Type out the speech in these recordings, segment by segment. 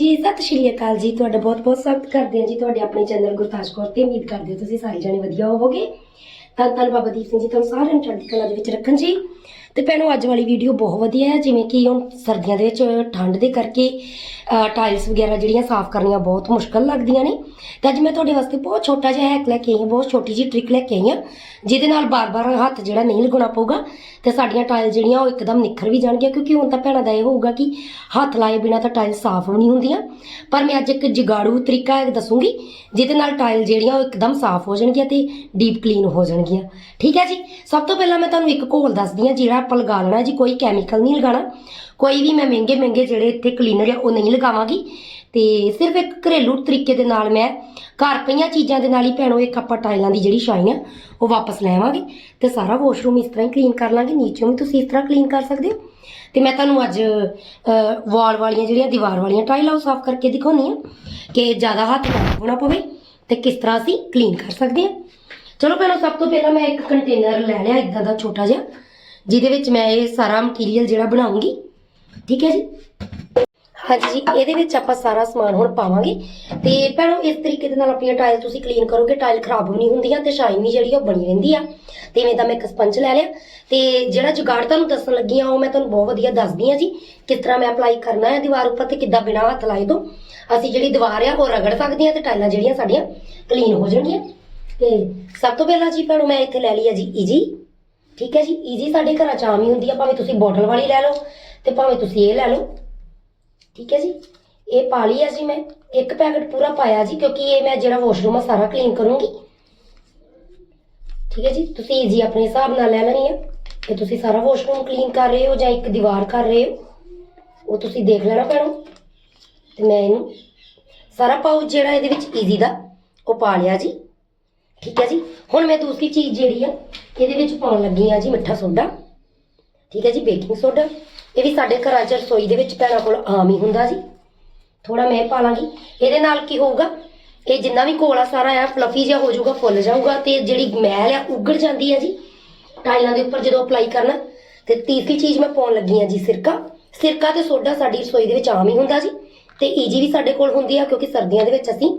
ਜੀ ਸਤਿ ਸ਼੍ਰੀ ਅਕਾਲ ਜੀ। ਤੁਹਾਡਾ ਬਹੁਤ ਬਹੁਤ ਸਵਾਗਤ ਕਰਦੇ ਹਾਂ ਜੀ ਤੁਹਾਡੇ ਆਪਣੇ ਚੈਨਲ ਗੁਰਤਾਜ ਕੌਰ ਤੇ। ਉਮੀਦ ਕਰਦੇ ਹਾਂ ਤੁਸੀਂ ਸਾਰੇ ਜਾਣੇ ਵਧੀਆ ਹੋਵੋਗੇ। ਤਾਂ ਧੰਨ ਬਾਬਾ ਦੀਪ ਸਿੰਘ ਜੀ ਤੁਹਾਨੂੰ ਸਾਰਿਆਂ ਨੂੰ ਚੜ੍ਹਦੀ ਕਲਾ ਦੇ ਵਿੱਚ ਰੱਖਣ ਜੀ। ਤੇ ਭੈਣੋ, ਅੱਜ ਵਾਲੀ ਵੀਡੀਓ ਬਹੁਤ ਵਧੀਆ ਹੈ, ਜਿਵੇਂ ਕਿ ਹੁਣ ਸਰਦੀਆਂ ਦੇ ਵਿੱਚ ਠੰਡ ਦੇ ਕਰਕੇ ਟਾਈਲਸ ਵਗੈਰਾ ਜਿਹੜੀਆਂ ਸਾਫ਼ ਕਰਨੀਆਂ ਬਹੁਤ ਮੁਸ਼ਕਲ ਲੱਗਦੀਆਂ ਨੇ। ਤੇ ਅੱਜ ਮੈਂ ਤੁਹਾਡੇ ਵਾਸਤੇ ਬਹੁਤ ਛੋਟਾ ਜਿਹਾ ਹੈਕ ਲੈ ਕੇ ਆਈ ਹਾਂ, ਬਹੁਤ ਛੋਟੀ ਜਿਹੀ ਟ੍ਰਿਕ ਲੈ ਕੇ ਆਈ ਹਾਂ, ਜਿਹਦੇ ਨਾਲ ਬਾਰ-ਬਾਰ ਹੱਥ ਜਿਹੜਾ ਨਹੀਂ ਲਗਾਉਣਾ ਪਊਗਾ ਤੇ ਸਾਡੀਆਂ ਟਾਈਲ ਜਿਹੜੀਆਂ ਉਹ ਇੱਕਦਮ ਨਿਖਰ ਵੀ ਜਾਣਗੀਆਂ, ਕਿਉਂਕਿ ਹੁਣ ਤਾਂ ਭੈਣਾਂ ਦਾ ਇਹ ਹੋਊਗਾ ਕਿ ਹੱਥ ਲਾਏ ਬਿਨਾ ਤਾਂ ਟਾਈਲ ਸਾਫ਼ ਵੀ ਨਹੀਂ ਹੁੰਦੀਆਂ। ਪਰ ਮੈਂ ਅੱਜ ਇੱਕ ਜਗਾੜੂ ਤਰੀਕਾ ਦੱਸੂਗੀ, ਜਿਹਦੇ ਨਾਲ ਟਾਈਲ ਜਿਹੜੀਆਂ ਉਹ ਇੱਕਦਮ ਸਾਫ਼ ਹੋ ਜਾਣਗੀਆਂ ਤੇ ਡੀਪ ਕਲੀਨ ਹੋ ਜਾਣਗੀਆਂ। ਠੀਕ ਹੈ ਜੀ? ਸਭ ਤੋਂ ਪਹਿਲਾਂ ਮੈਂ ਤੁਹਾਨੂੰ ਇੱਕ ਘੋਲ ਦੱਸਦੀ ਹਾਂ, ਜਿਹੜਾ ਆਪਾਂ ਲਗਾ ਲੈਣਾ ਜੀ, ਕੋਈ ਕੈਮੀਕਲ ਨਹੀਂ ਲਗਾਉਣਾ। ਕੋਈ ਵੀ ਮੈਂ ਮਹਿੰਗੇ ਮਹਿੰਗੇ ਜਿਹੜੇ ਇੱਥੇ ਕਲੀਨਰ ਆ, ਉਹ ਨਹੀਂ ਲਗਾਵਾਂਗੀ। ਤੇ ਸਿਰਫ ਇੱਕ ਘਰੇਲੂ ਤਰੀਕੇ ਦੇ ਨਾਲ ਮੈਂ ਘਰ ਪਈਆਂ ਚੀਜ਼ਾਂ ਦੇ ਨਾਲ ਹੀ ਭੈਣੋ, ਇੱਕ ਆਪਾਂ ਟਾਈਲਾਂ ਦੀ ਜਿਹੜੀ ਸ਼ਾਈਨ ਆ, ਉਹ ਵਾਪਸ ਲੈਵਾਂਗੇ ਤੇ ਸਾਰਾ ਵਾਸ਼ਰੂਮ ਇਸ ਤਰ੍ਹਾਂ ਹੀ ਕਲੀਨ ਕਰ ਲਾਂਗੇ। ਨੀਚੋਂ ਵੀ ਤੁਸੀਂ ਇਸ ਤਰ੍ਹਾਂ ਕਲੀਨ ਕਰ ਸਕਦੇ ਹੋ। ਤੇ ਮੈਂ ਤੁਹਾਨੂੰ ਅੱਜ ਵਾਲ ਵਾਲੀਆਂ ਜਿਹੜੀਆਂ ਦੀਵਾਰ ਵਾਲੀਆਂ ਟਾਈਲਾਂ ਉਹ ਸਾਫ਼ ਕਰਕੇ ਦਿਖਾਉਣੀ ਆ ਕਿ ਜ਼ਿਆਦਾ ਹੱਥ ਨਾ ਹੋਣਾ ਪਵੇ ਤੇ ਕਿਸ ਤਰ੍ਹਾਂ ਅਸੀਂ ਕਲੀਨ ਕਰ ਸਕਦੇ ਹਾਂ। ਚਲੋ ਪਹਿਲਾਂ ਸਭ ਤੋਂ ਪਹਿਲਾਂ ਮੈਂ ਇੱਕ ਕੰਟੇਨਰ ਲੈ ਲਿਆ, ਇਦਾਂ ਦਾ ਛੋਟਾ ਜਿਹਾ, ਜਿਹਦੇ ਵਿੱਚ ਮੈਂ ਇਹ ਸਾਰਾ ਮਟੀਰੀਅਲ ਜਿਹੜਾ ਬਣਾਉਂਗੀ। ਠੀਕ ਹੈ ਜੀ? ਹਾਂਜੀ ਜੀ, ਇਹਦੇ ਵਿੱਚ ਆਪਾਂ ਸਾਰਾ ਸਮਾਨ ਹੁਣ ਪਾਵਾਂਗੇ। ਤੇ ਭੈਣੋ, ਇਸ ਤਰੀਕੇ ਦੇ ਨਾਲ ਆਪਣੀਆਂ ਟਾਇਲ ਤੁਸੀਂ ਕਲੀਨ ਕਰੋਗੇ। ਟਾਇਲ ਖਰਾਬ ਵੀ ਨਹੀਂ ਹੁੰਦੀਆਂ ਤੇ ਸ਼ਾਈਨ ਵੀ ਜਿਹੜੀ ਉਹ ਬਣੀ ਰਹਿੰਦੀ ਆ। ਤੇ ਇਵੇਂ ਦਾ ਮੈਂ ਇੱਕ ਸਪੰਜ ਲੈ ਲਿਆ। ਤੇ ਜਿਹੜਾ ਜੁਗਾੜ ਤੁਹਾਨੂੰ ਦੱਸਣ ਲੱਗੀ ਆ, ਉਹ ਮੈਂ ਤੁਹਾਨੂੰ ਬਹੁਤ ਵਧੀਆ ਦੱਸਦੀ ਆ ਜੀ। ਕਿਸ ਤਰ੍ਹਾਂ ਮੈਂ ਅਪਲਾਈ ਕਰਨਾ ਹੈ ਦੀਵਾਰ ਉੱਪਰ ਤੇ ਕਿੱਦਾਂ ਬਿਨਾਂ ਹੱਥ ਲਾਏ ਤੋਂ। ਅਸੀਂ ਜਿਹੜੀ ਦੀਵਾਰ ਆ, ਉਹ ਰਗੜ ਸਕਦੇ ਆ ਤੇ ਟਾਇਲਾਂ ਜਿਹੜੀਆਂ ਸਾਡੀਆਂ ਕਲੀਨ ਹੋ ਜਾਣਗੀਆਂ। ਤੇ ਸਭ ਤੋਂ ਪਹਿਲਾਂ ਜੀ ਭੈਣੋ, ਮੈਂ ਇੱਥੇ ਲੈ ਲਈ ਆ ਜੀ ਈਜੀ ਠੀਕ ਹੈ ਜੀ ਈਜੀ ਸਾਡੇ ਘਰਾਂ ਚ ਆਮ ਹੀ ਹੁੰਦੀ ਆ, ਭਾਵੇਂ ਤੁਸੀਂ ਬੋਟਲ ਵਾਲੀ ਲੈ ਲਓ। ਤੇ ਭਾਵੇਂ ਤੁਸੀਂ ਇਹ ਲੈ ਲਓ। ਠੀਕ ਹੈ ਜੀ? ਇਹ ਪਾ ਲਈ ਆ ਜੀ ਮੈਂ। ਇੱਕ ਪੈਕਟ ਪੂਰਾ ਪਾਇਆ ਜੀ, ਕਿਉਂਕਿ ਇਹ ਮੈਂ ਜਿਹੜਾ ਵਾਸ਼ਰੂਮ ਆ ਸਾਰਾ ਕਲੀਨ ਕਰੂੰਗੀ। ਠੀਕ ਹੈ ਜੀ? ਤੁਸੀਂ ਈਜੀ ਆਪਣੇ ਹਿਸਾਬ ਨਾਲ ਲੈ ਲੈਣੀ ਆ। ਕਿ ਤੁਸੀਂ ਸਾਰਾ ਵਾਸ਼ਰੂਮ ਕਲੀਨ ਕਰ ਰਹੇ ਹੋ ਜਾਂ ਇੱਕ ਦੀਵਾਰ ਕਰ ਰਹੇ ਹੋ, ਉਹ ਤੁਸੀਂ ਦੇਖ ਲੈਣਾ ਪੈਣੋ ਤੇ ਮੈਂ ਇਹਨੂੰ ਸਾਰਾ ਪਾਊਚ ਜਿਹੜਾ ਇਹਦੇ ਵਿੱਚ ਈਜੀ ਦਾ, ਉਹ ਪਾ ਲਿਆ ਜੀ। ਠੀਕ ਹੈ ਜੀ? ਹੁਣ ਮੈਂ ਦੂਸਰੀ ਚੀਜ਼ ਜਿਹੜੀ ਆ, ਇਹਦੇ ਵਿੱਚ ਪਾਉਣ ਲੱਗੀ ਆ ਜੀ ਮਿੱਠਾ ਸੋਡਾ। ਠੀਕ ਹੈ ਜੀ? ਬੇਕਿੰਗ ਸੋਡਾ ਇਹ ਵੀ ਸਾਡੇ ਘਰਾਂ 'ਚ ਰਸੋਈ ਦੇ ਵਿੱਚ ਭੈਣਾਂ ਕੋਲ ਆਮ ਹੀ ਹੁੰਦਾ ਜੀ ਥੋੜਾ ਮੈਂ ਪਾ ਲਾਂਗੀ ਇਹਦੇ ਨਾਲ ਕੀ ਹੋਊਗਾ? ਇਹ ਜਿੰਨਾ ਵੀ ਕੋਲਾ ਸਾਰਾ ਆ ਫਲਫੀ ਜਿਹਾ ਹੋ ਜਾਊਗਾ, ਫੁੱਲ ਜਾਊਗਾ ਤੇ ਜਿਹੜੀ ਮੈਲ ਆ ਉੱਗੜ ਜਾਂਦੀ ਹੈ ਜੀ। ਟਾਈਲਾਂ ਦੇ ਉੱਪਰ ਜਦੋਂ ਅਪਲਾਈ ਕਰਨਾ, ਤੇ ਤੀਸਰੀ ਚੀਜ਼ ਮੈਂ ਪਾਉਣ ਲੱਗੀ ਆ ਜੀ ਸਿਰਕਾ। ਸਿਰਕਾ ਤੇ ਸੋਡਾ ਸਾਡੀ ਰਸੋਈ ਦੇ ਵਿੱਚ ਆਮ ਹੀ ਹੁੰਦਾ ਜੀ। ਤੇ ਈਜੀ ਵੀ ਸਾਡੇ ਕੋਲ ਹੁੰਦੀ ਆ, ਕਿਉਂਕਿ ਸਰਦੀਆਂ ਦੇ ਵਿੱਚ ਅਸੀਂ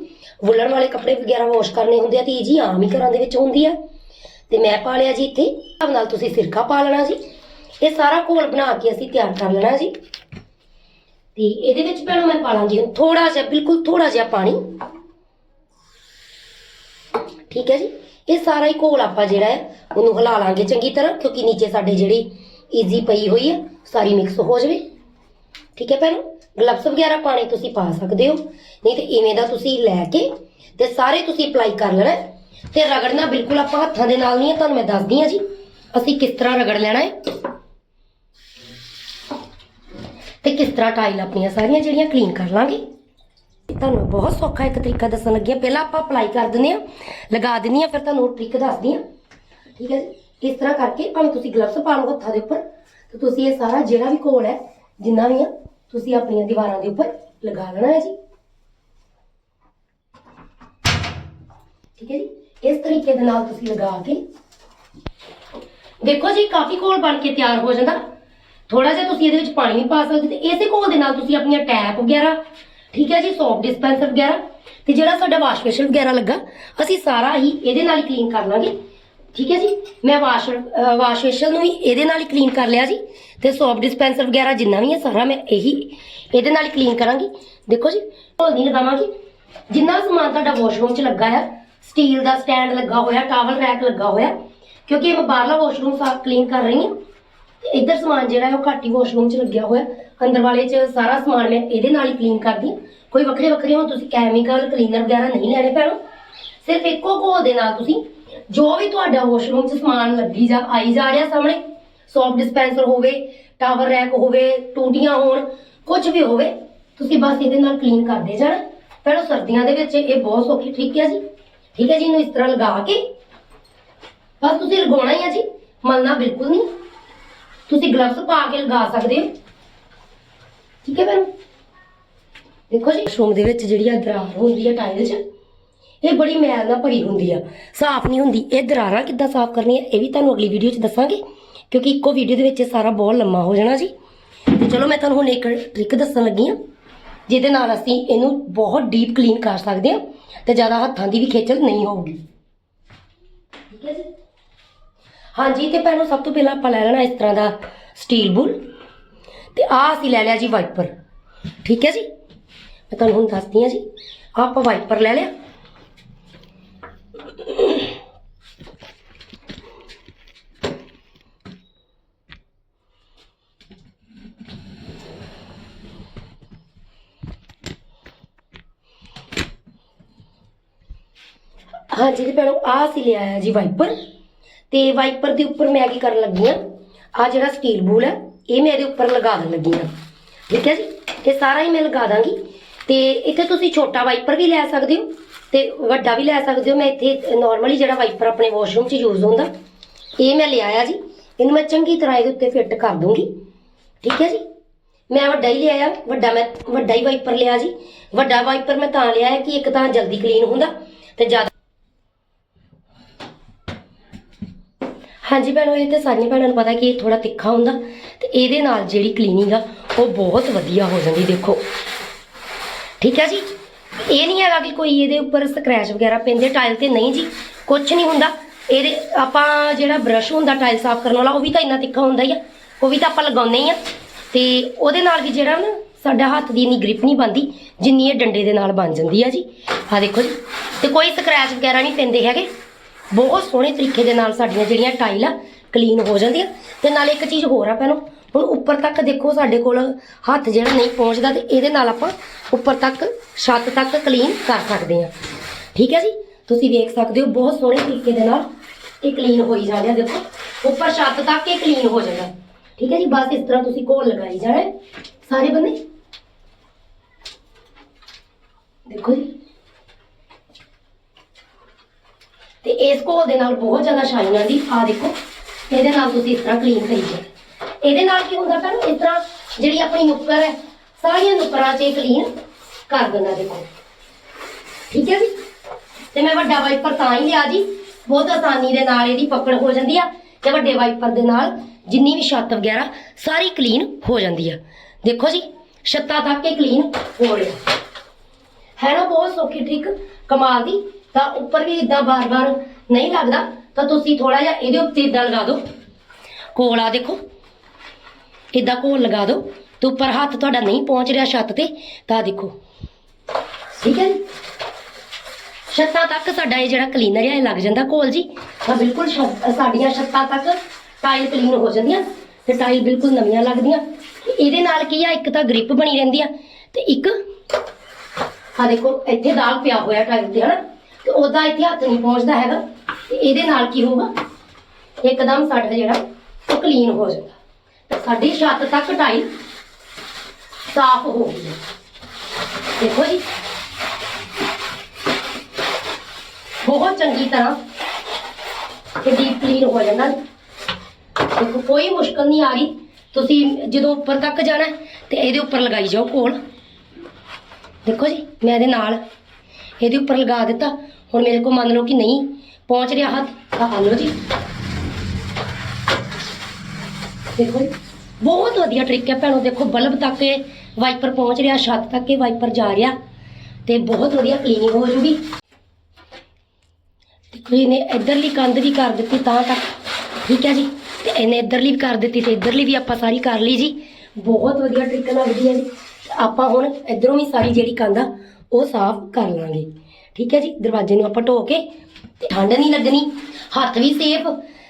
ਵੁੱਲਣ ਵਾਲੇ ਕੱਪੜੇ ਵਗੈਰਾ ਵਾਸ਼ ਕਰਨੇ ਹੁੰਦੇ ਆ ਤੇ ਈਜੀ ਆਮ ਹੀ ਘਰਾਂ ਦੇ ਵਿੱਚ ਹੁੰਦੀ ਆ। ਤੇ ਮੈਂ ਪਾ ਲਿਆ ਜੀ ਇੱਥੇ। ਹਿਸਾਬ ਨਾਲ ਤੁਸੀਂ ਸਿਰਕਾ ਪਾ ਲੈਣਾ ਜੀ। ਇਹ ਸਾਰਾ ਘੋਲ ਬਣਾ ਕੇ ਅਸੀਂ ਤਿਆਰ ਕਰ ਲੈਣਾ ਜੀ। ਤੇ ਇਹਦੇ ਵਿੱਚ ਭੈਣੋ ਮੈਂ ਪਾ ਲਾਂਗੀ ਥੋੜਾ ਜਿਹਾ, ਬਿਲਕੁਲ ਥੋੜਾ ਜਿਹਾ ਪਾਣੀ। ਠੀਕ ਹੈ ਜੀ। ਇਹ ਸਾਰਾ ਹੀ ਘੋਲ ਆਪਾਂ ਜਿਹੜਾ ਹੈ, ਉਹਨੂੰ ਹਿਲਾ ਲਾਂਗੇ ਚੰਗੀ ਤਰ੍ਹਾਂ, ਕਿਉਂਕਿ ਨੀਚੇ ਸਾਡੇ ਜਿਹੜੀ ਈਜ਼ੀ ਪਈ ਹੋਈ ਹੈ, ਸਾਰੀ ਮਿਕਸ ਹੋ ਜਾਵੇ। ਠੀਕ ਹੈ ਭੈਣੋ? ਗਲਵਸ ਵਗੈਰਾ ਪਾਣੇ ਤੁਸੀਂ ਪਾ ਸਕਦੇ ਹੋ। ਨਹੀਂ ਤੇ ਇਵੇਂ ਦਾ ਤੁਸੀਂ ਲੈ ਕੇ ਤੇ ਸਾਰੇ ਤੁਸੀਂ ਅਪਲਾਈ ਕਰ ਲੈਣਾ ਹੈ। ਤੇ ਰਗੜਨਾ ਬਿਲਕੁਲ ਆਪਾਂ ਹੱਥਾਂ ਦੇ ਨਾਲ ਨਹੀਂ ਹੈ, ਤੁਹਾਨੂੰ ਮੈਂ ਦੱਸਦੀ ਹਾਂ ਜੀ। ਅਸੀਂ ਕਿਸ ਤਰ੍ਹਾਂ ਰਗੜ ਲੈਣਾ ਹੈ? ਤੇ ਕਿਸ ਤਰ੍ਹਾਂ ਟਾਈਲ ਆਪਣੀਆਂ ਸਾਰੀਆਂ ਜਿਹੜੀਆਂ ਕਲੀਨ ਕਰ ਲਾਂਗੇ? ਤੁਹਾਨੂੰ ਬਹੁਤ ਸੌਖਾ ਇੱਕ ਤਰੀਕਾ ਦੱਸਣ ਲੱਗੀ ਹਾਂ। ਪਹਿਲਾਂ ਆਪਾਂ ਅਪਲਾਈ ਕਰ ਦਿੰਦੇ ਹਾਂ, ਲਗਾ ਦਿੰਦੇ ਹਾਂ, ਫਿਰ ਤੁਹਾਨੂੰ ਉਹ ਟ੍ਰਿਕ ਦੱਸਦੀ ਹਾਂ। ਠੀਕ ਹੈ ਜੀ? ਇਸ ਤਰ੍ਹਾਂ ਕਰਕੇ ਭਾਵੇਂ ਤੁਸੀਂ ਗਲਵਸ ਪਾ ਲਓ ਹੱਥਾਂ ਦੇ ਉੱਪਰ, ਤੇ ਤੁਸੀਂ ਇਹ ਸਾਰਾ ਜਿਹੜਾ ਵੀ ਘੋਲ ਹੈ, ਜਿੰਨਾ ਵੀ ਆ, ਤੁਸੀਂ ਆਪਣੀਆਂ ਦੀਵਾਰਾਂ ਦੇ ਉੱਪਰ ਲਗਾ ਲੈਣਾ ਹੈ ਜੀ। ਠੀਕ ਹੈ ਜੀ? ਇਸ ਤਰੀਕੇ ਦੇ ਨਾਲ ਤੁਸੀਂ ਲਗਾ ਕੇ ਦੇਖੋ ਜੀ, ਕਾਫੀ ਘੋਲ ਬਣ ਕੇ ਤਿਆਰ ਹੋ ਜਾਂਦਾ। ਥੋੜਾ ਜਿਹਾ ਤੁਸੀਂ ਇਹਦੇ ਵਿੱਚ ਪਾਣੀ ਵੀ ਪਾ ਸਕਦੇ ਤੇ ਇਸੇ ਘੋਲ ਦੇ ਨਾਲ ਤੁਸੀਂ ਆਪਣੀਆਂ ਟੈਪ ਵਗੈਰਾ, ਠੀਕ ਹੈ ਜੀ ਸੌਪ ਡਿਸਪੈਂਸਰ ਵਗੈਰਾ ਤੇ ਜਿਹੜਾ ਸਾਡਾ ਵਾਸ਼ ਬੇਸ਼ਨ ਵਗੈਰਾ ਲੱਗਾ, ਅਸੀਂ ਸਾਰਾ ਹੀ ਇਹਦੇ ਨਾਲ ਕਲੀਨ ਕਰ ਲਾਂਗੇ। ਠੀਕ ਹੈ ਜੀ, ਮੈਂ ਵਾਸ਼ ਵਾਸ਼ ਬੇਸ਼ਨ ਨੂੰ ਵੀ ਇਹਦੇ ਨਾਲ ਹੀ ਕਲੀਨ ਕਰ ਲਿਆ ਜੀ ਤੇ ਸੌਪ ਡਿਸਪੈਂਸਰ ਵਗੈਰਾ ਜਿੰਨਾ ਵੀ ਹੈ ਸਾਰਾ ਮੈਂ ਇਹੀ ਇਹਦੇ ਨਾਲ ਹੀ ਕਲੀਨ ਕਰਾਂਗੀ। ਦੇਖੋ ਜੀ ਢੋਲ ਨਹੀਂ ਲਗਾਵਾਂਗੀ। ਜਿੰਨਾ ਸਮਾਨ ਤੁਹਾਡਾ ਵਾਸ਼ਰੂਮ 'ਚ ਲੱਗਾ ਆ ਸਟੀਲ ਦਾ ਸਟੈਂਡ ਲੱਗਾ ਹੋਇਆ ਟਾਵਲ ਰੈਕ ਲੱਗਾ ਹੋਇਆ, ਕਿਉਂਕਿ ਇਹ ਮੈਂ ਬਾਹਰਲਾ ਵਾਸ਼ਰੂਮ ਸਾਫ਼ ਕਲੀਨ ਕਰ ਰਹੀ ਹਾਂ। ਇੱਧਰ ਸਮਾਨ ਜਿਹੜਾ ਹੈ ਉਹ ਘੱਟ ਹੀ ਵਾਸ਼ਰੂਮ 'ਚ ਲੱਗਿਆ ਹੋਇਆ। ਅੰਦਰ ਵਾਲੇ 'ਚ ਸਾਰਾ ਸਮਾਨ ਮੈਂ ਇਹਦੇ ਨਾਲ ਹੀ ਕਲੀਨ ਕਰਦੀ। ਕੋਈ ਵੱਖਰੇ ਵੱਖਰੇ ਹੋ ਤੁਸੀਂ ਕੈਮੀਕਲ ਕਲੀਨਰ ਵਗੈਰਾ ਨਹੀਂ ਲੈਣੇ ਪੈਣੋ ਸਿਰਫ ਇੱਕੋ ਘੋਲ ਦੇ ਨਾਲ ਤੁਸੀਂ ਜੋ ਵੀ ਤੁਹਾਡਾ ਵਾਸ਼ਰੂਮ 'ਚ ਸਮਾਨ ਲੱਗੀ ਜਾ, ਆਈ ਜਾ ਰਿਹਾ ਸਾਹਮਣੇ ਸੌਪ ਡਿਸਪੈਂਸਰ ਹੋਵੇ ਟਾਵਰ ਰੈਕ ਹੋਵੇ, ਟੂਟੀਆਂ ਹੋਣ ਕੁਝ ਵੀ ਹੋਵੇ, ਤੁਸੀਂ ਬਸ ਇਹਦੇ ਨਾਲ ਕਲੀਨ ਕਰਦੇ ਜਾਣਾ। ਪਹਿਲਾਂ ਸਰਦੀਆਂ ਦੇ ਵਿੱਚ ਇਹ ਬਹੁਤ ਸੌਖੀ ਠੀਕ ਹੈ ਜੀ। ਠੀਕ ਹੈ ਜੀ, ਇਹਨੂੰ ਇਸ ਤਰ੍ਹਾਂ ਲਗਾ ਕੇ ਬਸ ਤੁਸੀਂ ਲਗਾਉਣਾ ਹੀ ਹੈ ਜੀ। ਮਲਣਾ ਬਿਲਕੁਲ ਨਹੀਂ। ਤੁਸੀਂ ਗਲਵਸ ਪਾ ਕੇ ਲਗਾ ਸਕਦੇ ਹੋ। ਠੀਕ ਹੈ ਭੈਣ? ਦੇਖੋ ਜੀ ਵਾਸ਼ਰੂਮ ਦੇ ਵਿੱਚ ਜਿਹੜੀ ਆ ਦਰਾਰ ਹੁੰਦੀ ਆ ਟਾਈਲ 'ਚ, ਇਹ ਬੜੀ ਮੈਲ ਨਾਲ ਭਰੀ ਹੁੰਦੀ ਆ। ਸਾਫ਼ ਨਹੀਂ ਹੁੰਦੀ। ਇਹ ਦਰਾਰਾਂ ਕਿੱਦਾਂ ਸਾਫ਼ ਕਰਨੀਆਂ, ਇਹ ਵੀ ਤੁਹਾਨੂੰ ਅਗਲੀ ਵੀਡੀਓ 'ਚ ਦੱਸਾਂਗੇ, ਕਿਉਂਕਿ ਇੱਕੋ ਵੀਡੀਓ ਦੇ ਵਿੱਚ ਇਹ ਸਾਰਾ ਬਹੁਤ ਲੰਮਾ ਹੋ ਜਾਣਾ ਜੀ। ਤੇ ਚਲੋ ਮੈਂ ਤੁਹਾਨੂੰ ਹੁਣ ਇੱਕ ਟ੍ਰਿਕ ਦੱਸਣ ਲੱਗੀ ਆ, ਜਿਹਦੇ ਨਾਲ ਅਸੀਂ ਇਹਨੂੰ ਬਹੁਤ ਡੀਪ ਕਲੀਨ ਕਰ ਸਕਦੇ ਹਾਂ ਤੇ ਜ਼ਿਆਦਾ ਹੱਥਾਂ ਦੀ ਵੀ ਖੇਚਲ ਨਹੀਂ ਹੋਊਗੀ। ਠੀਕ ਹੈ ਜੀ? ਹਾਂਜੀ, ਤੇ ਭੈਣੋ, ਸਭ ਤੋਂ ਪਹਿਲਾਂ ਆਪਾਂ ਲੈ ਲੈਣਾ ਇਸ ਤਰ੍ਹਾਂ ਦਾ ਸਟੀਲ ਬੁਲ ਤੇ ਆਹ ਅਸੀਂ ਲੈ ਲਿਆ ਜੀ ਵਾਈਪਰ ਠੀਕ ਹੈ ਜੀ? ਮੈਂ ਤੁਹਾਨੂੰ ਹੁਣ ਦੱਸਦੀ ਹਾਂ ਜੀ। ਆਹ ਆਪਾਂ ਵਾਈਪਰ ਲੈ ਲਿਆ। ਹਾਂਜੀ ਤੇ ਭੈਣੋ, ਆਹ ਅਸੀਂ ਲਿਆ ਜੀ ਵਾਈਪਰ ਤੇ ਵਾਈਪਰ ਦੇ ਉੱਪਰ ਮੈਂ ਕੀ ਕਰਨ ਲੱਗੀ ਆ? ਆ ਜਿਹੜਾ ਸਟੀਲ ਬੂਲ ਹੈ, ਇਹ ਮੈਂ ਇਹਦੇ ਉੱਪਰ ਲਗਾ ਦੇਣ ਲੱਗੀ ਆ। ਠੀਕ ਹੈ ਜੀ? ਇਹ ਸਾਰਾ ਹੀ ਮੈਂ ਲਗਾ ਦਾਂਗੀ। ਤੇ ਇੱਥੇ ਤੁਸੀਂ ਛੋਟਾ ਵਾਈਪਰ ਵੀ ਲੈ ਸਕਦੇ ਹੋ ਤੇ ਵੱਡਾ ਵੀ ਲੈ ਸਕਦੇ ਹੋ। ਮੈਂ ਇੱਥੇ ਨਾਰਮਲੀ ਜਿਹੜਾ ਵਾਈਪਰ ਆਪਣੇ ਵਾਸ਼ਰੂਮ 'ਚ ਯੂਜ਼ ਹੁੰਦਾ, ਇਹ ਮੈਂ ਲਿਆਇਆ ਜੀ। ਇਹਨੂੰ ਮੈਂ ਚੰਗੀ ਤਰ੍ਹਾਂ ਇਹਦੇ ਉੱਤੇ ਫਿੱਟ ਕਰ ਦੂੰਗੀ। ਠੀਕ ਹੈ ਜੀ? ਮੈਂ ਵੱਡਾ ਹੀ ਲਿਆਇਆ, ਵੱਡਾ ਮੈਂ ਵੱਡਾ ਹੀ ਵਾਈਪਰ ਲਿਆ ਜੀ। ਵੱਡਾ ਵਾਈਪਰ ਮੈਂ ਤਾਂ ਲਿਆ ਹੈ ਕਿ ਇੱਕ ਤਾਂ ਜਲਦੀ ਕਲੀਨ ਹੁੰਦਾ ਤੇ ਜ਼ਿਆਦਾ ਹਾਂਜੀ ਭੈਣੋ, ਇਹ ਤੇ ਸਾਰੀਆਂ ਭੈਣਾਂ ਨੂੰ ਪਤਾ ਕਿ ਇਹ ਥੋੜਾ ਤਿੱਖਾ ਹੁੰਦਾ ਤੇ ਇਹਦੇ ਨਾਲ ਜਿਹੜੀ ਕਲੀਨਿੰਗ ਆ, ਉਹ ਬਹੁਤ ਵਧੀਆ ਹੋ ਜਾਂਦੀ, ਦੇਖੋ। ਠੀਕ ਹੈ ਜੀ? ਇਹ ਨਹੀਂ ਹੈਗਾ ਕਿ ਕੋਈ ਇਹਦੇ ਉੱਪਰ ਸਕ੍ਰੈਚ ਵਗੈਰਾ ਪੈਂਦੇ ਟਾਇਲ ਤੇ ਨਹੀਂ ਜੀ ਕੁਝ ਨਹੀਂ ਹੁੰਦਾ। ਇਹਦੇ ਆਪਾਂ ਜਿਹੜਾ ਬ੍ਰਸ਼ ਹੁੰਦਾ ਟਾਇਲ ਸਾਫ਼ ਕਰਨ ਵਾਲਾ, ਉਹ ਵੀ ਤਾਂ ਇੰਨਾ ਤਿੱਖਾ ਹੁੰਦਾ ਹੀ ਆ। ਉਹ ਵੀ ਤਾਂ ਆਪਾਂ ਲਗਾਉਂਦੇ ਹੀ ਆ। ਤੇ ਉਹਦੇ ਨਾਲ ਵੀ ਜਿਹੜਾ ਨਾ, ਸਾਡਾ ਹੱਥ ਦੀ ਇੰਨੀ ਗ੍ਰਿਪ ਨਹੀਂ ਬਣਦੀ, ਜਿੰਨੀ ਇਹ ਡੰਡੇ ਦੇ ਨਾਲ ਬਣ ਜਾਂਦੀ ਆ ਜੀ। ਆ ਦੇਖੋ ਜੀ। ਤੇ ਕੋਈ ਸਕ੍ਰੈਚ ਵਗੈਰਾ ਨਹੀਂ ਪੈਂਦੇ ਹੈਗੇ। ਬਹੁਤ ਸੋਹਣੇ ਤਰੀਕੇ ਦੇ ਨਾਲ ਸਾਡੀਆਂ ਜਿਹੜੀਆਂ ਟਾਈਲ ਆ ਕਲੀਨ ਹੋ ਜਾਂਦੀਆਂ। ਤੇ ਨਾਲ ਇੱਕ ਚੀਜ਼ ਹੋਰ ਆ ਪਹਿਲਾਂ ਹੁਣ ਉੱਪਰ ਤੱਕ ਦੇਖੋ ਸਾਡੇ ਕੋਲ ਹੱਥ ਜਿਹੜਾ ਨਹੀਂ ਪਹੁੰਚਦਾ ਤੇ ਇਹਦੇ ਨਾਲ ਆਪਾਂ ਉੱਪਰ ਤੱਕ, ਛੱਤ ਤੱਕ ਕਲੀਨ ਕਰ ਸਕਦੇ ਹਾਂ। ਠੀਕ ਹੈ ਜੀ? ਤੁਸੀਂ ਵੇਖ ਸਕਦੇ ਹੋ ਬਹੁਤ ਸੋਹਣੇ ਤਰੀਕੇ ਦੇ ਨਾਲ ਇਹ ਕਲੀਨ ਹੋਈ ਜਾ ਆ। ਦੇਖੋ, ਉੱਪਰ ਛੱਤ ਤੱਕ ਇਹ ਕਲੀਨ ਹੋ ਜਾਂਦਾ। ਠੀਕ ਹੈ ਜੀ? ਬਸ ਇਸ ਤਰ੍ਹਾਂ ਤੁਸੀਂ ਘੋਲ ਲਗਾਈ ਜਾਣਾ। ਸਾਰੇ ਬੰਦੇ? ਦੇਖੋ ਜੀ ਤੇ ਇਸ ਘੋਲ ਦੇ ਨਾਲ ਬਹੁਤ ਜ਼ਿਆਦਾ ਸ਼ਾਈਨ ਆਉਂਦੀ ਆ ਦੇਖੋ, ਇਹਦੇ ਨਾਲ ਤੁਸੀਂ ਇਸ ਤਰ੍ਹਾਂ ਕਲੀਨ ਕਰੀ ਜਾਓ। ਇਹਦੇ ਨਾਲ ਕੀ ਹੁੰਦਾ ਭੈਣ, ਇਸ ਤਰ੍ਹਾਂ ਜਿਹੜੀ ਆਪਣੀ ਨੁੱਕਰ ਹੈ, ਸਾਰੀਆਂ ਨੁੱਕਰਾਂ 'ਚ ਕਲੀਨ ਕਰ ਦਿੰਦਾ ਦੇਖੋ। ਠੀਕ ਹੈ ਜੀ? ਤੇ ਮੈਂ ਵੱਡਾ ਵਾਈਪਰ ਤਾਂ ਹੀ ਲਿਆ ਜੀ, ਬਹੁਤ ਆਸਾਨੀ ਦੇ ਨਾਲ ਇਹਦੀ ਪਕੜ ਹੋ ਜਾਂਦੀ ਆ ਤੇ ਵੱਡੇ ਵਾਈਪਰ ਦੇ ਨਾਲ ਜਿੰਨੀ ਵੀ ਛੱਤ ਵਗੈਰਾ, ਸਾਰੀ ਕਲੀਨ ਹੋ ਜਾਂਦੀ ਆ। ਦੇਖੋ ਜੀ, ਛੱਤਾਂ ਤੱਕ ਇਹ ਕਲੀਨ ਹੋ ਰਿਹਾ। ਹੈ ਨਾ ਬਹੁਤ ਸੌਖੀ ਟ੍ਰਿਕ ਕਮਾਲ ਦੀ। ਤਾਂ ਉੱਪਰ ਵੀ ਇਦਾਂ ਬਾਰ-ਬਾਰ ਨਹੀਂ ਲੱਗਦਾ, ਤਾਂ ਤੁਸੀਂ ਥੋੜਾ ਜਿਹਾ ਇਹਦੇ ਉੱਤੇ ਇਦਾਂ ਲਗਾ ਦਿਓ। ਕੋਲ ਆ ਦੇਖੋ ਇਦਾਂ ਕੋਲ ਲਗਾ ਦਿਓ, ਤੇ ਉੱਪਰ ਹੱਥ ਤੁਹਾਡਾ ਨਹੀਂ ਪਹੁੰਚ ਰਿਹਾ ਛੱਤ ਤੇ, ਤਾਂ ਦੇਖੋ। ਠੀਕ ਹੈ ਜੀ? ਛੱਤਾਂ ਤੱਕ ਸਾਡਾ ਇਹ ਜਿਹੜਾ ਕਲੀਨਰ ਹੈ ਇਹ ਲੱਗ ਜਾਂਦਾ ਕੋਲ ਜੀ। ਤਾਂ ਬਿਲਕੁਲ ਸਾਡੀਆਂ ਛੱਤਾਂ ਤੱਕ ਟਾਈਲ ਕਲੀਨ ਹੋ ਜਾਂਦੀਆਂ, ਤੇ ਟਾਈਲ ਬਿਲਕੁਲ ਨਵੀਆਂ ਲੱਗਦੀਆਂ। ਇਹਦੇ ਨਾਲ ਕੀ ਆ, ਇੱਕ ਤਾਂ ਗ੍ਰਿਪ ਬਣੀ ਰਹਿੰਦੀ ਆ, ਤੇ ਇੱਕ ਆ ਦੇਖੋ, ਇੱਥੇ ਦਾਗ ਪਿਆ ਹੋਇਆ ਟਾਈਲ ਤੇ, ਹਨਾ? ਤੇ ਉਹਦਾ ਇੱਥੇ ਹੱਥ ਨਹੀਂ ਪਹੁੰਚਦਾ ਹੈਗਾ। ਤੇ ਇਹਦੇ ਨਾਲ ਕੀ ਹੋਊਗਾ? ਇੱਕਦਮ ਸਾਡਾ ਜਿਹੜਾ ਉਹ ਕਲੀਨ ਹੋ ਜਾਏਗਾ ਤੇ ਸਾਡੀ ਛੱਤ ਤੱਕ ਟਾਈਲ ਸਾਫ਼ ਹੋ ਗਈ ਦੇਖੋ ਜੀ। ਬਹੁਤ ਚੰਗੀ ਤਰ੍ਹਾਂ ਇਹ ਡੀਪ ਕਲੀਨ ਹੋ ਜਾਂਦਾ ਦੇਖੋ ਕੋਈ ਮੁਸ਼ਕਲ ਨਹੀਂ ਆ ਰਹੀ। ਤੁਸੀਂ ਜਦੋਂ ਉੱਪਰ ਤੱਕ ਜਾਣਾ ਹੈ, ਤੇ ਇਹਦੇ ਉੱਪਰ ਲਗਾਈ ਜਾਓ ਕੋਲ ਦੇਖੋ ਜੀ ਮੈਂ ਇਹਦੇ ਨਾਲ ਇਹਦੇ ਉੱਪਰ ਲਗਾ ਦਿੱਤਾ। ਹੁਣ ਮੇਰੇ ਕੋਲ ਮੰਨ ਲਓ ਕਿ ਨਹੀਂ ਪਹੁੰਚ ਰਿਹਾ ਹੱਥ ਤਾਂ ਆ ਲਓ ਜੀ। ਦੇਖੋ ਜੀ, ਬਹੁਤ ਵਧੀਆ ਟ੍ਰਿਕ ਹੈ ਭੈਣੋ, ਦੇਖੋ ਬਲਬ ਤੱਕ ਇਹ ਵਾਈਪਰ ਪਹੁੰਚ ਰਿਹਾ, ਛੱਤ ਤੱਕ ਇਹ ਵਾਈਪਰ ਜਾ ਰਿਹਾ ਤੇ ਬਹੁਤ ਵਧੀਆ ਕਲੀਨਿੰਗ ਹੋ ਜੂਗੀ। ਦੇਖੋ ਇਹਨੇ ਇਧਰਲੀ ਕੰਧ ਵੀ ਕਰ ਦਿੱਤੀ ਤਾਂ ਤੱਕ, ਠੀਕ ਹੈ ਜੀ, ਤੇ ਇਹਨੇ ਇਧਰਲੀ ਵੀ ਕਰ ਦਿੱਤੀ ਤੇ ਇਧਰਲੀ ਵੀ ਆਪਾਂ ਸਾਰੀ ਕਰ ਲਈ ਜੀ। ਬਹੁਤ ਵਧੀਆ ਟ੍ਰਿਕ ਲੱਗਦੀ ਹੈ ਜੀ। ਆਪਾਂ ਹੁਣ ਇਧਰੋਂ ਵੀ ਸਾਰੀ ਜਿਹੜੀ ਕੰਧ ਆ, ਉਹ ਸਾਫ਼ ਕਰ ਲਾਂਗੇ। ਠੀਕ ਹੈ ਜੀ, ਦਰਵਾਜ਼ੇ ਨੂੰ ਆਪਾਂ ਢੋ ਕੇ ਤੇ ਠੰਡ ਨਹੀਂ ਲੱਗਣੀ, ਹੱਥ ਵੀ ਸੇਫ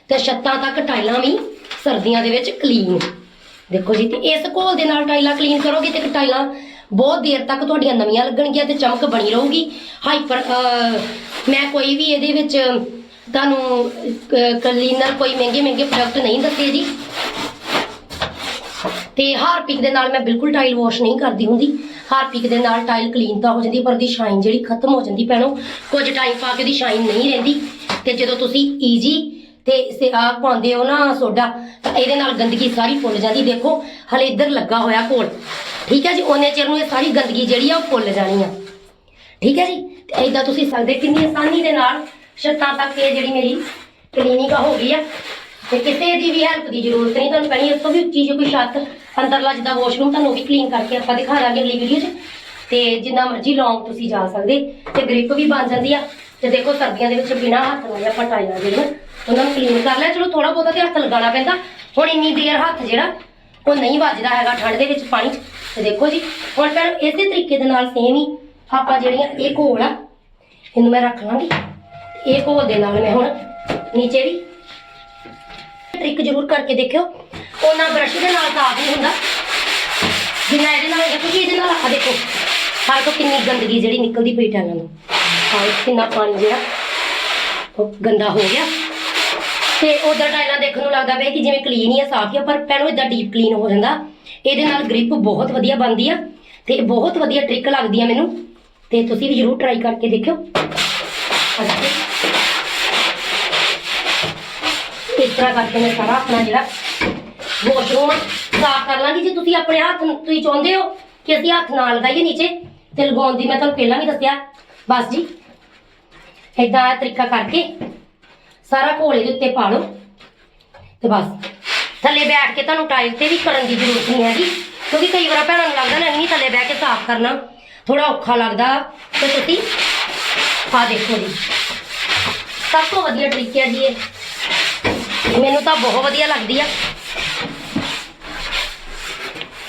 ਤੇ ਛੱਤਾਂ ਤੱਕ ਟਾਈਲਾਂ ਵੀ ਸਰਦੀਆਂ ਦੇ ਵਿੱਚ ਕਲੀਨ ਦੇਖੋ ਜੀ, ਤੇ ਇਸ ਘੋਲ ਦੇ ਨਾਲ ਟਾਈਲਾਂ ਕਲੀਨ ਕਰੋਗੇ ਤੇ ਟਾਈਲਾਂ ਬਹੁਤ ਦੇਰ ਤੱਕ ਤੁਹਾਡੀਆਂ ਨਵੀਆਂ ਲੱਗਣਗੀਆਂ ਤੇ ਚਮਕ ਬਣੀ ਰਹੂਗੀ। ਹਾਈਪਰ ਮੈਂ ਕੋਈ ਵੀ ਇਹਦੇ ਵਿੱਚ ਤੁਹਾਨੂੰ ਕਲੀਨਰ ਕੋਈ ਮਹਿੰਗੇ ਮਹਿੰਗੇ ਪ੍ਰੋਡਕਟ ਨਹੀਂ ਦੱਸੇ ਜੀ। ਤੇ ਹਾਰਪਿਕ ਦੇ ਨਾਲ ਮੈਂ ਬਿਲਕੁਲ ਟਾਈਲ ਵਾਸ਼ ਨਹੀਂ ਕਰਦੀ ਹੁੰਦੀ। ਹਾਰਪਿਕ ਦੇ ਨਾਲ ਟਾਈਲ ਕਲੀਨ ਤਾਂ ਹੋ ਜਾਂਦੀ ਪਰ ਉਹਦੀ ਸ਼ਾਈਨ ਜਿਹੜੀ ਖਤਮ ਹੋ ਜਾਂਦੀ, ਭੈਣੋ, ਕੁਝ ਟਾਈਮ ਪਾ ਕੇ ਉਹਦੀ ਸ਼ਾਈਨ ਨਹੀਂ ਰਹਿੰਦੀ। ਤੇ ਜਦੋਂ ਤੁਸੀਂ ਈਜੀ ਤੇ ਇਸੇ ਆ ਪਾਉਂਦੇ ਹੋ ਨਾ ਸੋਡਾ, ਤਾਂ ਇਹਦੇ ਨਾਲ ਗੰਦਗੀ ਸਾਰੀ ਫੁੱਲ ਜਾਂਦੀ। ਦੇਖੋ, ਹਲੇ ਇੱਧਰ ਲੱਗਾ ਹੋਇਆ ਕੋਲ। ਠੀਕ ਹੈ ਜੀ, ਉਹਨੇ ਚਿਰ ਨੂੰ ਇਹ ਸਾਰੀ ਗੰਦਗੀ ਜਿਹੜੀ ਆ ਉਹ ਫੁੱਲ ਜਾਣੀ ਆ। ਠੀਕ ਹੈ ਜੀ, ਤੇ ਇਦਾਂ ਤੁਸੀਂ ਸਕਦੇ ਕਿੰਨੀ ਆਸਾਨੀ ਦੇ ਨਾਲ ਛੱਤਾਂ ਤੱਕ ਇਹ ਜਿਹੜੀ ਮੇਰੀ ਕਲੀਨਿਕ ਹੋ ਗਈ ਆ। ਤੇ ਕਿਸੇ ਦੀ ਵੀ ਹੈਲਪ ਦੀ ਜ਼ਰੂਰਤ ਨਹੀਂ, ਤੁਹਾਨੂੰ ਪਹਿਲੀ ਇਸ ਤੋਂ ਵੀ ਉੱਚੀ ਜੇ ਕੋਈ ਛੱਤ ਅੰਦਰਲਾ ਜਿੱਦਾਂ ਵਾਸ਼ਰੂਮ ਤੁਹਾਨੂੰ ਉਹ ਵੀ ਕਲੀਨ ਕਰਕੇ ਆਪਾਂ ਦਿਖਾ ਦਾਂਗੇ ਅਗਲੀ ਵੀਡੀਓ 'ਚ। ਤੇ ਜਿੰਨਾ ਮਰਜ਼ੀ ਲੌਂਗ ਤੁਸੀਂ ਜਾ ਸਕਦੇ, ਤੇ ਗ੍ਰਿਪ ਵੀ ਬਣ ਜਾਂਦੀ ਆ। ਤੇ ਦੇਖੋ ਸਰਦੀਆਂ ਦੇ ਵਿੱਚ ਬਿਨਾਂ ਹੱਥ ਲਾਏ ਆਪਾਂ ਟਾਈਲਾਂ ਜਿਹੜੀਆਂ, ਉਹਨਾਂ ਨੂੰ ਕਲੀਨ ਕਰ ਲਿਆ। ਚਲੋ ਥੋੜਾ ਬਹੁਤਾ ਤੇ ਹੱਥ ਲਗਾਉਣਾ ਪੈਂਦਾ। ਹੁਣ ਇੰਨੀ ਦੇਰ ਹੱਥ ਜਿਹੜਾ, ਉਹ ਨਹੀਂ ਵੱਜਦਾ ਹੈਗਾ ਠੰਡ ਦੇ ਵਿੱਚ ਪਾਣੀ 'ਚ। ਤੇ ਦੇਖੋ ਜੀ, ਹੁਣ ਫਿਰ ਇਸੇ ਤਰੀਕੇ ਦੇ ਨਾਲ ਸੇਮ ਹੀ ਆਪਾਂ ਜਿਹੜੀਆਂ, ਇਹ ਘੋਲ ਆ, ਇਹਨੂੰ ਮੈਂ ਰੱਖ ਲਾਂਗੀ। ਇਹ ਘੋਲ ਦੇ ਨਾਲ ਮੈਂ ਹੁਣ ਨੀਚੇ ਵੀ ਟ੍ਰਿਕ ਜ਼ਰੂਰ ਕਰਕੇ ਦੇਖਿਓ। ਉਹਨਾਂ ਬ੍ਰਸ਼ ਦੇ ਨਾਲ ਸਾਫ਼ ਨਹੀਂ ਹੁੰਦਾ। ਜਿੰਨਾ ਇਹਦੇ ਨਾਲ ਦੇਖੋ ਕਿ ਇਹਦੇ ਨਾਲ ਆ ਦੇਖੋ ਸਾਡੇ ਤੋਂ ਕਿੰਨੀ ਗੰਦਗੀ ਜਿਹੜੀ ਨਿਕਲਦੀ ਪਈ ਟਾਂਗਾਂ ਨੂੰ। ਆਹ ਕਿੰਨਾ ਪਾਣੀ ਜਿਹੜਾ ਉਹ ਗੰਦਾ ਹੋ ਗਿਆ। ਤੇ ਉਧਰ ਟਾਈਲਾਂ ਦੇਖਣ ਨੂੰ ਲੱਗਦਾ ਪਿਆ ਕਿ ਜਿਵੇਂ ਕਲੀਨ ਹੀ ਆ, ਸਾਫ਼ ਹੀ ਆ, ਪਰ ਪੈਣੋ ਇਦਾਂ ਡੀਪ ਕਲੀਨ ਹੋ ਜਾਂਦਾ। ਇਹਦੇ ਨਾਲ ਗ੍ਰਿਪ ਬਹੁਤ ਵਧੀਆ ਬਣਦੀ ਆ ਤੇ ਬਹੁਤ ਵਧੀਆ ਟ੍ਰਿਕ ਲੱਗਦੀ ਆ ਮੈਨੂੰ। ਤੇ ਤੁਸੀਂ ਵੀ ਜ਼ਰੂਰ ਟਰਾਈ ਕਰਕੇ ਦੇਖਿਓ। ਇਸ ਤਰ੍ਹਾਂ ਕਰਕੇ ਮੈਂ ਸਾਰਾ ਆਪਣਾ ਜਿਹੜਾ ਵਾਸ਼ਰੂਮ ਸਾਫ਼ ਕਰ ਲਾਂਗੀ। ਜੇ ਤੁਸੀਂ ਆਪਣੇ ਹੱਥ ਨੂੰ- ਤੁਸੀਂ ਚਾਹੁੰਦੇ ਹੋ ਕਿ ਅਸੀਂ ਹੱਥ ਨਾਲ ਲਗਾਈਏ ਨੀਚੇ, ਤੇ ਲਗਾਉਣ ਦੀ ਮੈਂ ਤੁਹਾਨੂੰ ਪਹਿਲਾਂ ਵੀ ਦੱਸਿਆ। ਬਸ ਜੀ। ਏਦਾਂ ਇਹ ਤਰੀਕਾ ਕਰਕੇ ਸਾਰਾ ਘੋਲੇ ਦੇ ਉੱਤੇ ਪਾ ਲਓ। ਤੇ ਬਸ। ਥੱਲੇ ਬੈਠ ਕੇ ਤੁਹਾਨੂੰ ਟਾਈਲ ਤੇ ਵੀ ਕਰਨ ਦੀ ਜ਼ਰੂਰਤ ਨਹੀਂ ਹੈਗੀ। ਕਿਉਂਕਿ ਕਈ ਵਾਰ ਭੈਣਾਂ ਨੂੰ ਲੱਗਦਾ ਨਾ, ਇੰਨੀ ਥੱਲੇ ਬਹਿ ਕੇ ਸਾਫ਼ ਕਰਨਾ ਥੋੜਾ ਔਖਾ ਲੱਗਦਾ। ਤੇ ਤੁਸੀਂ ਆ ਦੇਖੋ ਜੀ। ਸਭ ਤੋਂ ਵਧੀਆ ਟ੍ਰਿਕ ਹੈ ਜੀ ਇਹ। ਮੈਨੂੰ ਤਾਂ ਬਹੁਤ ਵਧੀਆ ਲੱਗਦੀ ਆ।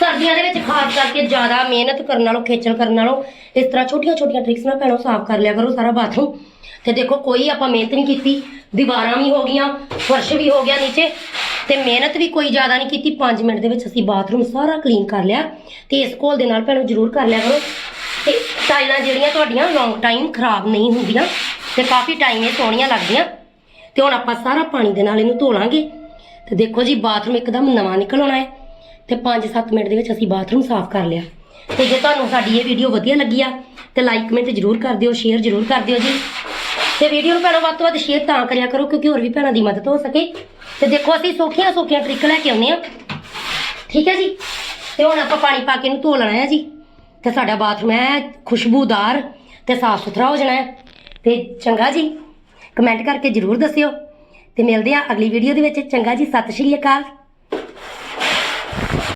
ਸਰਦੀਆਂ ਦੇ ਵਿੱਚ ਖਾਸ ਕਰਕੇ ਜ਼ਿਆਦਾ ਮਿਹਨਤ ਕਰਨ ਨਾਲੋਂ, ਖੇਚਲ ਕਰਨ ਨਾਲੋਂ, ਇਸ ਤਰ੍ਹਾਂ ਛੋਟੀਆਂ ਛੋਟੀਆਂ ਟ੍ਰਿਕਸ ਨਾਲ ਭੈਣੋ ਸਾਫ਼ ਕਰ ਲਿਆ ਕਰੋ ਸਾਰਾ ਬਾਥਰੂਮ ਤੇ ਦੇਖੋ ਕੋਈ ਆਪਾਂ ਮਿਹਨਤ ਨਹੀਂ ਕੀਤੀ, ਦੀਵਾਰਾਂ ਵੀ ਹੋ ਗਈਆਂ, ਫਰਸ਼ ਵੀ ਹੋ ਗਿਆ ਨੀਚੇ, ਤੇ ਮਿਹਨਤ ਵੀ ਕੋਈ ਜ਼ਿਆਦਾ ਨਹੀਂ ਕੀਤੀ। 5 ਮਿੰਟ ਦੇ ਵਿੱਚ ਅਸੀਂ ਬਾਥਰੂਮ ਸਾਰਾ ਕਲੀਨ ਕਰ ਲਿਆ, ਤੇ ਇਸ ਕੋਲ ਦੇ ਨਾਲ ਭੈਣੋ ਜ਼ਰੂਰ ਕਰ ਲਿਆ ਕਰੋ। ਤੇ ਟਾਈਲਾਂ ਜਿਹੜੀਆਂ ਤੁਹਾਡੀਆਂ ਲੌਂਗ ਟਾਈਮ ਖਰਾਬ ਨਹੀਂ ਹੁੰਦੀਆਂ, ਤੇ ਕਾਫੀ ਟਾਈਮ ਇਹ ਸੋਹਣੀਆਂ ਲੱਗਦੀਆਂ। ਤੇ ਹੁਣ ਆਪਾਂ ਸਾਰਾ ਪਾਣੀ ਦੇ ਨਾਲ ਇਹਨੂੰ ਧੋ ਲਾਂਗੇ। ਤੇ ਦੇਖੋ ਜੀ ਬਾਥਰੂਮ ਇੱਕਦਮ ਨਵਾਂ ਨਿਕਲ ਆਉਣਾ ਹੈ। ਤੇ 5-7 ਮਿੰਟ ਦੇ ਵਿੱਚ ਅਸੀਂ ਬਾਥਰੂਮ ਸਾਫ਼ ਕਰ ਲਿਆ। ਤੇ ਜੇ ਤੁਹਾਨੂੰ ਸਾਡੀ ਇਹ ਵੀਡੀਓ ਵਧੀਆ ਲੱਗੀ ਆ, ਤੇ ਲਾਈਕ ਕਮੈਂਟ ਜ਼ਰੂਰ ਕਰ ਦਿਓ ਸ਼ੇਅਰ ਜ਼ਰੂਰ ਕਰ ਦਿਓ ਜੀ। ਤੇ ਵੀਡੀਓ ਨੂੰ ਭੈਣੋ ਵੱਧ ਤੋਂ ਵੱਧ ਸ਼ੇਅਰ ਤਾਂ ਕਰਿਆ ਕਰੋ, ਕਿਉਂਕਿ ਹੋਰ ਵੀ ਭੈਣਾਂ ਦੀ ਮਦਦ ਹੋ ਸਕੇ। ਤੇ ਦੇਖੋ ਅਸੀਂ ਸੌਖੀਆਂ ਸੌਖੀਆਂ ਟ੍ਰਿਕ ਲੈ ਕੇ ਆਉਂਦੇ ਆ ਠੀਕ ਹੈ ਜੀ? ਤੇ ਹੁਣ ਆਪਾਂ ਪਾਣੀ ਪਾ ਕੇ ਇਹਨੂੰ ਧੋ ਲੈਣਾ ਹੈ ਜੀ। ਤੇ ਸਾਡਾ ਬਾਥਰੂਮ ਹੈ ਖੁਸ਼ਬੂਦਾਰ ਤੇ ਸਾਫ਼ ਸੁਥਰਾ ਹੋ ਜਾਣਾ ਹੈ। ਤੇ ਚੰਗਾ ਜੀ ਕਮੈਂਟ ਕਰਕੇ ਜ਼ਰੂਰ ਦੱਸਿਓ। ਤੇ ਮਿਲਦੇ ਆ ਅਗਲੀ ਵੀਡੀਓ ਦੇ ਵਿੱਚ। ਚੰਗਾ ਜੀ, ਸਤਿ ਸ਼੍ਰੀ ਅਕਾਲ।